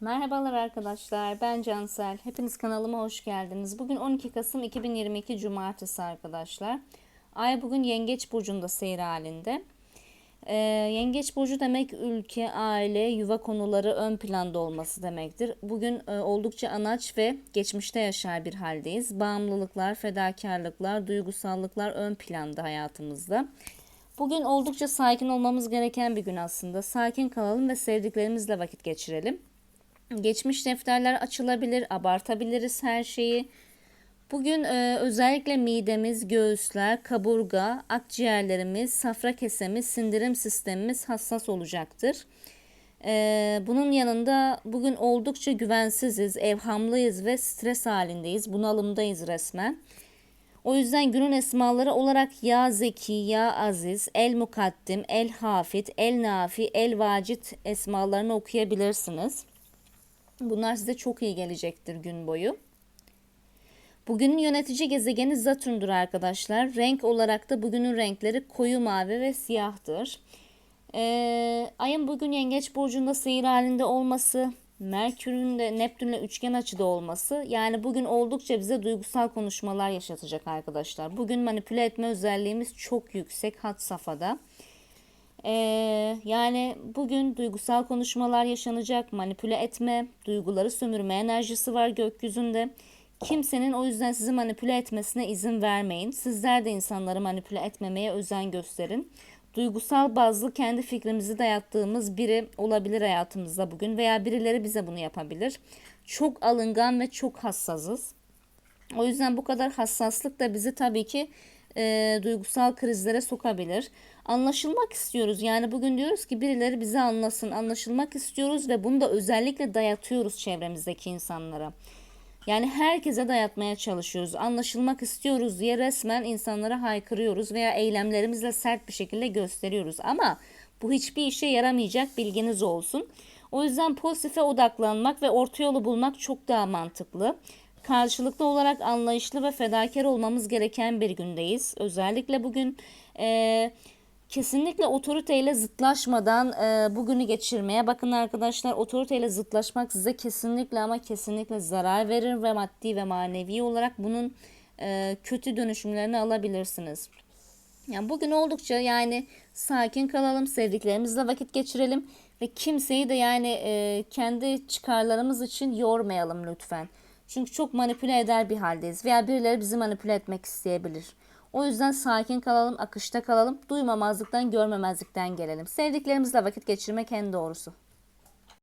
Merhabalar arkadaşlar, ben Cansel. Hepiniz kanalıma hoş geldiniz. Bugün 12 Kasım 2022 Cumartesi arkadaşlar. Ay bugün Yengeç Burcu'nda seyir halinde. Ee, yengeç Burcu demek ülke, aile, yuva konuları ön planda olması demektir. Bugün e, oldukça anaç ve geçmişte yaşar bir haldeyiz. Bağımlılıklar, fedakarlıklar, duygusallıklar ön planda hayatımızda. Bugün oldukça sakin olmamız gereken bir gün aslında. Sakin kalalım ve sevdiklerimizle vakit geçirelim. Geçmiş defterler açılabilir, abartabiliriz her şeyi. Bugün e, özellikle midemiz, göğüsler, kaburga, akciğerlerimiz, safra kesemiz, sindirim sistemimiz hassas olacaktır. E, bunun yanında bugün oldukça güvensiziz, evhamlıyız ve stres halindeyiz, bunalımdayız resmen. O yüzden günün esmaları olarak ya zeki, ya aziz, el mukaddim, el hafit, el nafi, el vacit esmalarını okuyabilirsiniz. Bunlar size çok iyi gelecektir gün boyu. Bugünün yönetici gezegeni Satürn'dür arkadaşlar. Renk olarak da bugünün renkleri koyu mavi ve siyahtır. Ee, ayın bugün Yengeç Burcu'nda seyir halinde olması, Merkür'ün de Neptün'le üçgen açıda olması yani bugün oldukça bize duygusal konuşmalar yaşatacak arkadaşlar. Bugün manipüle etme özelliğimiz çok yüksek hat safhada. Ee, yani bugün duygusal konuşmalar yaşanacak, manipüle etme, duyguları sömürme enerjisi var gökyüzünde. Kimsenin o yüzden sizi manipüle etmesine izin vermeyin. Sizler de insanları manipüle etmemeye özen gösterin. Duygusal bazlı kendi fikrimizi dayattığımız biri olabilir hayatımızda bugün veya birileri bize bunu yapabilir. Çok alıngan ve çok hassasız. O yüzden bu kadar hassaslık da bizi tabii ki e, duygusal krizlere sokabilir. Anlaşılmak istiyoruz. Yani bugün diyoruz ki birileri bizi anlasın. Anlaşılmak istiyoruz ve bunu da özellikle dayatıyoruz çevremizdeki insanlara. Yani herkese dayatmaya çalışıyoruz. Anlaşılmak istiyoruz diye resmen insanlara haykırıyoruz veya eylemlerimizle sert bir şekilde gösteriyoruz. Ama bu hiçbir işe yaramayacak bilginiz olsun. O yüzden pozitife odaklanmak ve orta yolu bulmak çok daha mantıklı. Karşılıklı olarak anlayışlı ve fedakar olmamız gereken bir gündeyiz. Özellikle bugün e, kesinlikle otoriteyle zıtlaşmadan e, bugünü geçirmeye bakın arkadaşlar. Otoriteyle zıtlaşmak size kesinlikle ama kesinlikle zarar verir ve maddi ve manevi olarak bunun e, kötü dönüşümlerini alabilirsiniz. Yani bugün oldukça yani sakin kalalım, sevdiklerimizle vakit geçirelim ve kimseyi de yani e, kendi çıkarlarımız için yormayalım lütfen. Çünkü çok manipüle eder bir haldeyiz veya birileri bizi manipüle etmek isteyebilir. O yüzden sakin kalalım, akışta kalalım, duymamazlıktan, görmemezlikten gelelim. Sevdiklerimizle vakit geçirmek en doğrusu.